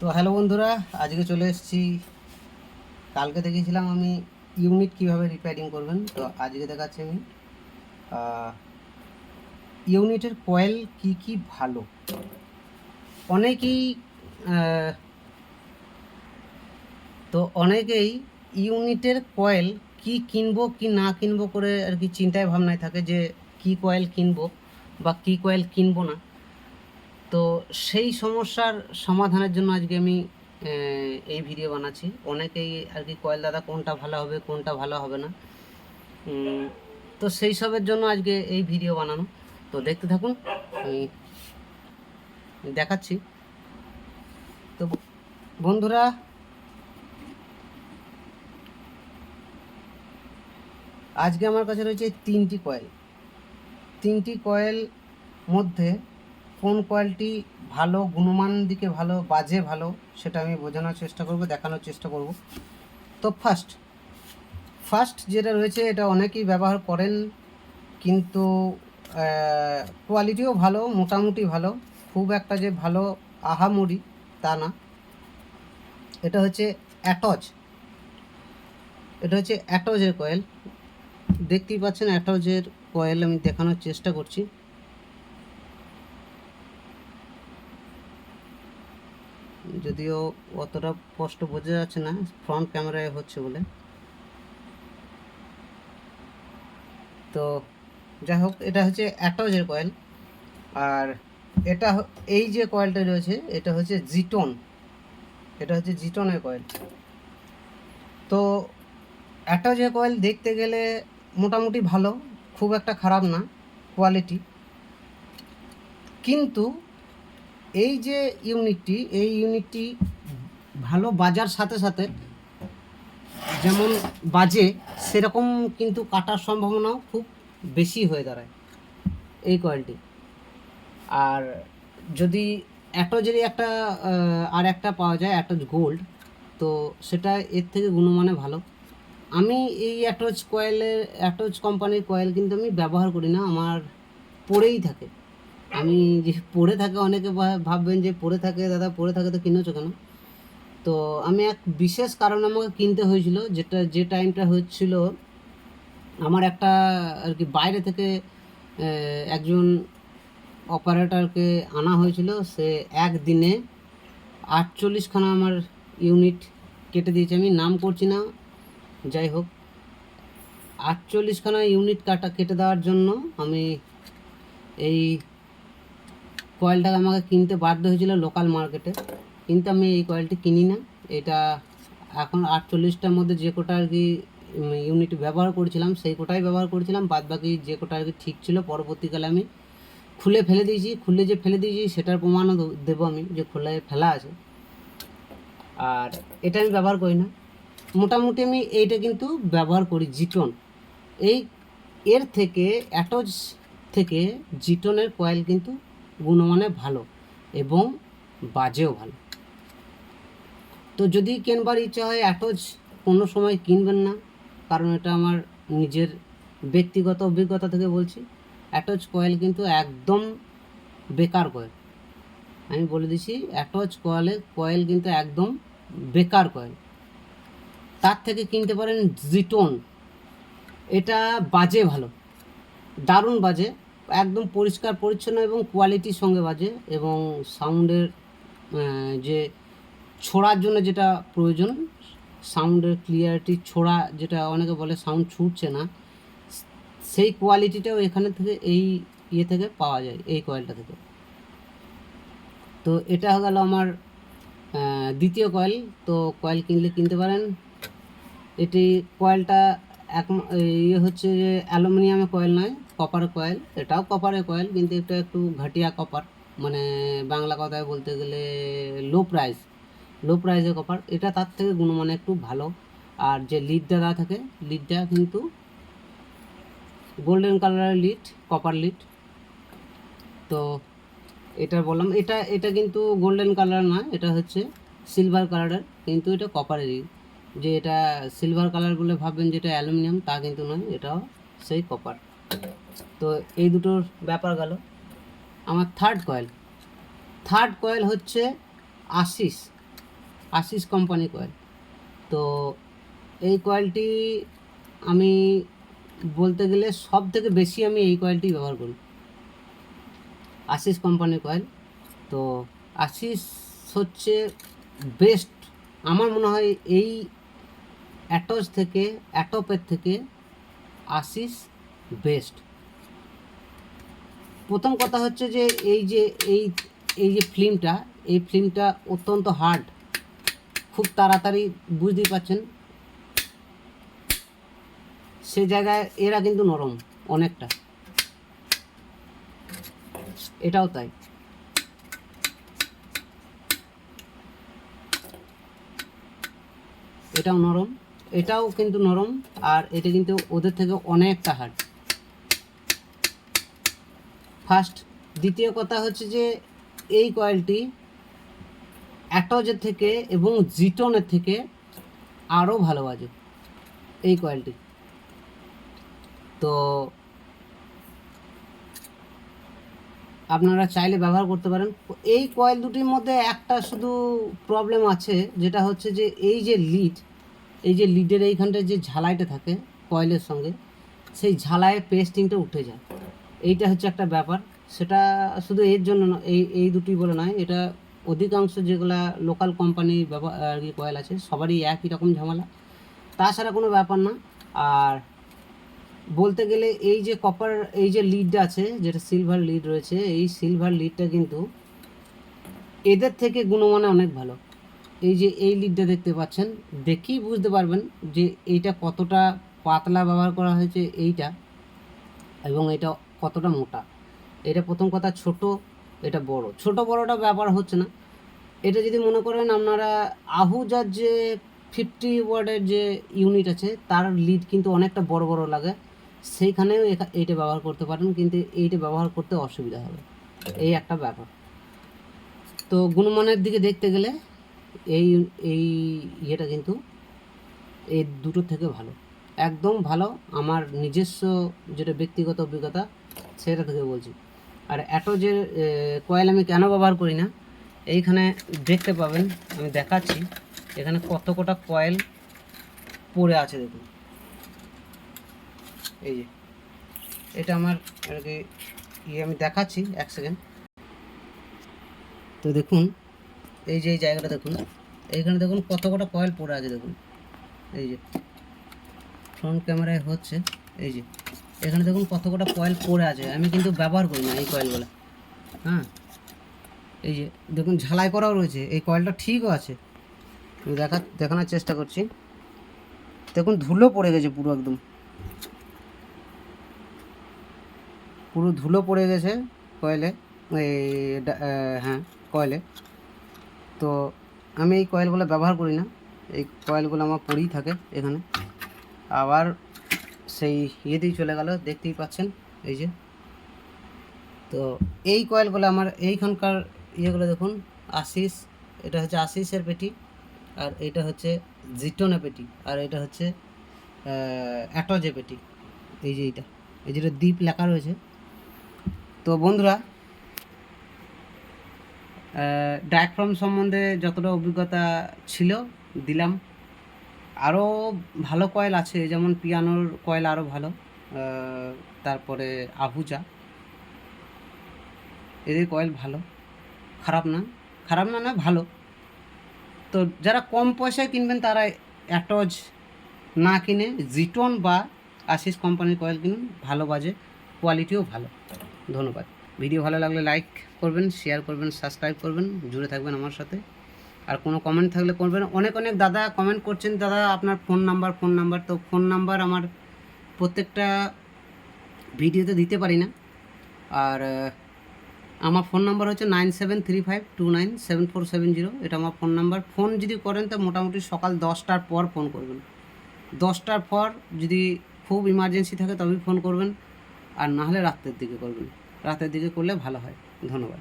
তো হ্যালো বন্ধুরা, আজকে চলে এসেছি। কালকে দেখেছিলাম আমি ইউনিট কীভাবে রিপেয়ারিং করবেন। তো আজকে দেখাচ্ছি আমি ইউনিটের কয়েল কি কি ভালো। অনেকেই তো অনেকেই ইউনিটের কয়েল কি কিনবো, কি না কিনবো করে আর কি চিন্তায় ভাবনায় থাকে যে কি কয়েল কিনবো বা কি কয়েল কিনবো না। তো সেই সমস্যার সমাধানের জন্য আজকে আমি এই ভিডিও বানাচ্ছি। অনেকেই আর কি কয়েল দাদা কোনটা ভালো হবে, কোনটা ভালো হবে না। তো সেই সবের জন্য আজকে এই ভিডিও বানানো। তো দেখতে থাকুন, আমি দেখাচ্ছি। তো বন্ধুরা, আজকে আমার কাছে রয়েছে তিনটি কয়েল। তিনটি কয়েল মধ্যে কোন কোয়ালিটি ভালো, গুণমান দিকে ভালো, বাজে ভালো, সেটা আমি বোঝানোর চেষ্টা করব, দেখানোর চেষ্টা করব। তো ফার্স্ট ফার্স্ট যেটা রয়েছে, এটা অনেকেই ব্যবহার করেন, কিন্তু কোয়ালিটিও ভালো, মোটামুটি ভালো, খুব একটা যে ভালো আহামরি তা না। এটা হচ্ছে অ্যাটচ এটা হচ্ছে অ্যাটজের কয়েল দেখতেই পাচ্ছেন অ্যাটজের কয়েল আমি দেখানোর চেষ্টা করছি। যদিও অতটা স্পষ্ট বোঝা যাচ্ছে না ফ্রন্ট ক্যামেরায় হচ্ছে বলে। তো যাই হোক, এটা হচ্ছে অ্যাটজের কয়েল আর এটা এই যে কয়েলটা রয়েছে, এটা হচ্ছে জিটন এটা হচ্ছে জিটনের কয়েল তো অ্যাটজের কয়েল দেখতে গেলে মোটামুটি ভালো, খুব একটা খারাপ না কোয়ালিটি কিন্তু এই যে ইউনিটটি, এই ইউনিটটি ভালো বাজার সাথে সাথে যেমন বাজে, সেরকম কিন্তু কাটার সম্ভাবনাও খুব বেশি হয়ে দাঁড়ায় এই কয়েলটি। আর যদি অ্যাটোজেরই একটা আর একটা পাওয়া যায় অ্যাটোজ গোল্ড, তো সেটা এর থেকে গুণমানে ভালো। আমি এই অ্যাটোজ কয়েলের অ্যাটোজ কোম্পানির কয়েল কিন্তু আমি ব্যবহার করি না, আমার পড়েই থাকে। আমি যে পড়ে থাকে, অনেকে ভাববেন যে পড়ে থাকে, দাদা পড়ে থাকে তো কিনেছো কেন? তো আমি এক বিশেষ কারণে আমাকে কিনতে হয়েছিল, যেটা, যে টাইমটা হচ্ছিল, আমার একটা আর কি বাইরে থেকে একজন অপারেটরকে আনা হয়েছিল। সে একদিনে আটচল্লিশখানা আমার ইউনিট কেটে দিয়েছে। আমি নাম করছি না, যাই হোক। আটচল্লিশখানা ইউনিট কাটা, কেটে দেওয়ার জন্য আমি এই কয়েলটা আমাকে কিনতে বাধ্য হয়েছিল লোকাল মার্কেটে কিন্তু আমি এই কয়েলটি কিনি না। এটা এখন আটচল্লিশটার মধ্যে যে কোটা আর কি ইউনিট ব্যবহার করেছিলাম, সেই কোটাই ব্যবহার করেছিলাম। বাদ বাকি যে কোটা আর কি ঠিক ছিল, পরবর্তীকালে আমি খুলে ফেলে দিয়েছি। খুলে যে ফেলে দিয়েছি, সেটার প্রমাণও দেবো আমি যে খুলে ফেলা আছে। আর এটা আমি ব্যবহার করি না। মোটামুটি আমি এইটা কিন্তু ব্যবহার করি জিটন। এই এর থেকে, অ্যাটজ থেকে জিটনের কয়েল কিন্তু গুণমানে ভালো এবং বাজেও ভালো। তো যদি কেনবার ইচ্ছা হয় অ্যাটজ কোনো সময় কিনবেন না, কারণ এটা আমার নিজের ব্যক্তিগত অভিজ্ঞতা থেকে বলছি। অ্যাটচ কয়েল কিন্তু একদম বেকার কয়েল। আমি বলে দিছি অ্যাটচ কয়েলে, কয়েল কিন্তু একদম বেকার কয়েল। তার থেকে কিনতে পারেন জিটন। এটা বাজে ভালো, দারুণ বাজে। একদম পরিষ্কার, পরিচ্ছন্ন এবং কোয়ালিটির সঙ্গে বাজে এবং সাউন্ডের যে ছোড়ার জন্য যেটা প্রয়োজন সাউন্ডের ক্লিয়ারিটি ছোড়া যেটা অনেকে বলে সাউন্ড ছুটছে না, সেই কোয়ালিটিটাও এখানে থেকে এই ইয়ে থেকে পাওয়া যায়, এই কয়েলটা থেকে। তো এটা গেল আমার দ্বিতীয় কয়েল তো কয়েল কিনলে কিনতে পারেন। এটি কয়েলটা এক ইয়ে হচ্ছে যে অ্যালুমিনিয়ামের কয়েল নয় কপার কয়েল এটাও কপারের কয়েল কিন্তু এটা একটু ঘাটিয়া কপার মানে বাংলা কথায় বলতে গেলে লো প্রাইস লো প্রাইসের কপার এটা তার থেকে গুণমানে একটু ভালো। আর যে লিডটা দেওয়া থাকে লিডটা কিন্তু গোল্ডেন কালারের লিড কপার লিড তো এটা বললাম, এটা এটা কিন্তু গোল্ডেন কালার না এটা হচ্ছে সিলভার কালারের কিন্তু এটা কপারেরই যে এটা সিলভার কালার বলে ভাববেন যেটা অ্যালুমিনিয়াম, তা কিন্তু নয়, এটাও সেই কপার তো এই দুটোর ব্যাপার গেল। আমার থার্ড কয়েল থার্ড কয়েল হচ্ছে আশিস আশিস কোম্পানি কয়েল তো এই কয়েলটি আমি বলতে গেলে সব থেকে বেশি আমি এই কয়েলটি ব্যবহার করি। আশিস কোম্পানির কয়েল তো আশিস হচ্ছে বেস্ট আমার মনে হয় এই অ্যাটস থেকে অ্যাটপের থেকে আশিস বেস্ট প্রথম কথা হচ্ছে যে এই যে, এই এই যে ফিল্মটা, এই ফিল্মটা অত্যন্ত হার্ড খুব তাড়াতাড়ি বুঝতেই পারছেন। সে জায়গায় এরা কিন্তু নরম, অনেকটা। এটাও তাই। এটাও নরম, এটাও কিন্তু নরম, আর এটা কিন্তু ওদের থেকে অনেকটা হার্ড ফার্স্ট দ্বিতীয় কথা হচ্ছে যে এই কয়েলটি অ্যাটজের থেকে এবং জিটনের থেকে আরও ভালো বাজে এই কয়েলটি। তো আপনারা চাইলে ব্যবহার করতে পারেন। এই কয়েল দুটির মধ্যে একটা শুধু প্রবলেম আছে, যেটা হচ্ছে যে এই যে লিড এই যে লিডের এইখানটায় যে ঝালাইটা থাকে কয়েলের সঙ্গে, সেই ঝালাইয়ের পেস্টিংটা উঠে যায়। এইটা হচ্ছে একটা ব্যাপার। সেটা শুধু এর জন্য এই এই দুটি বলে নয়, এটা অধিকাংশ যেগুলা লোকাল কোম্পানি আর কি কয়েল আছে, সবারই একই রকম ঝামেলা। তাছাড়া কোনো ব্যাপার না। আর বলতে গেলে এই যে কপার এই যে লিডটা আছে, যেটা সিলভার লিড রয়েছে, এই সিলভার লিডটা কিন্তু এদের থেকে গুণমানে অনেক ভালো। এই যে এই লিডটা দেখতে পাচ্ছেন, দেখেই বুঝতে পারবেন যে এইটা কতটা পাতলা ব্যবহার করা হয়েছে এইটা, এবং এটা কতটা মোটা? এটা প্রথম কথা ছোট, এটা বড়। ছোট বড়টা ব্যাপার হচ্ছে না। এটা যদি মনে করেন আপনারা আহুজার যে ফিফটি ওয়ার্ডের যে ইউনিট আছে, তার লিড কিন্তু অনেকটা বড় বড় লাগে। সেইখানেও এইটা ব্যবহার করতে পারেন, কিন্তু এইটা ব্যবহার করতে অসুবিধা হবে। এই একটা ব্যাপার। তো গুণমানের দিকে দেখতে গেলে এই এই ইয়েটা কিন্তু এই দুটোর থেকে ভালো। একদম ভালো। আমার নিজস্ব যেটা ব্যক্তিগত অভিজ্ঞতা সেটা থেকে বলছি। আর অ্যাটো যে কয়েল আমি কেন ব্যবহার করি না, এইখানে দেখতে পাবেন, আমি দেখাচ্ছি, এখানে কত কটা কয়েল পড়ে আছে দেখুন। এই যে, এটা আমার আর কি ইয়ে আমি দেখাচ্ছি, এক সেকেন্ড। তো দেখুন, এই যে, এই জায়গাটা দেখুন, এইখানে দেখুন কত কটা কয়েল পড়ে আছে দেখুন। এই যে ফ্রন্ট ক্যামেরায় হচ্ছে, এই যে। এখানে দেখুন কত কটা কয়েল পড়ে আছে। আমি কিন্তু ব্যবহার করি না এই কয়েলগুলো। হ্যাঁ? এই যে, দেখুন ঝালাই করাও রয়েছে। এই কয়েলটা ঠিকও আছে। দেখা, দেখানোর চেষ্টা করছি। দেখুন ধুলো পড়ে গেছে পুরো একদম। পুরো ধুলো পড়ে গেছে কয়েলে। এই হ্যাঁ কয়েলে। তো আমি এই কয়েলগুলো ব্যবহার করি না। এই কয়েলগুলো আমার পড়েই থাকে এখানে। আবার সেই ইয়েতেই চলে গেল, দেখতেই পাচ্ছেন, এই যে। তো এই কয়েলগুলো আমার, এইখানকার ইয়েগুলো দেখুন, আশিস, এটা হচ্ছে আশিসের পেটি, আর এটা হচ্ছে জিটনের পেটি, আর এটা হচ্ছে অ্যাটজে পেটি, এই যে এইটা, এই যেটা দ্বীপ লেখা রয়েছে। তো বন্ধুরা ডায়াফ্রাম সম্বন্ধে যতটা অভিজ্ঞতা ছিল, দিলাম। আরও ভালো কয়েল আছে, যেমন পিয়ানোর কয়েল আরও ভালো তারপরে আহুজা। এদের কয়েল ভালো। খারাপ না খারাপ না না, ভালো। তো যারা কম পয়সায় কিনবেন, তারা অ্যাটজ না কিনে জিটন বা আশিস কোম্পানির কয়েল কিনুন, ভালো বাজে, কোয়ালিটিও ভালো। ধন্যবাদ। ভিডিও ভালো লাগলে লাইক করবেন শেয়ার করবেন সাবস্ক্রাইব করবেন, জুড়ে থাকবেন আমার সাথে। আর কোনো কমেন্ট থাকলে করবেন। অনেক অনেক দাদা কমেন্ট করছেন, দাদা আপনার ফোন নাম্বার ফোন নাম্বার তো ফোন নাম্বার আমার প্রত্যেকটা ভিডিওতে দিতে পারি না। আর আমার ফোন নাম্বার হচ্ছে nine seven three five two nine seven four seven zero এটা আমার ফোন নাম্বার ফোন যদি করেন, তো মোটামুটি সকাল দশটার পর ফোন করবেন। দশটার পর যদি খুব ইমার্জেন্সি থাকে, তবেই ফোন করবেন। আর না হলে রাতের দিকে করবেন। রাতের দিকে করলে ভালো হয়। ধন্যবাদ।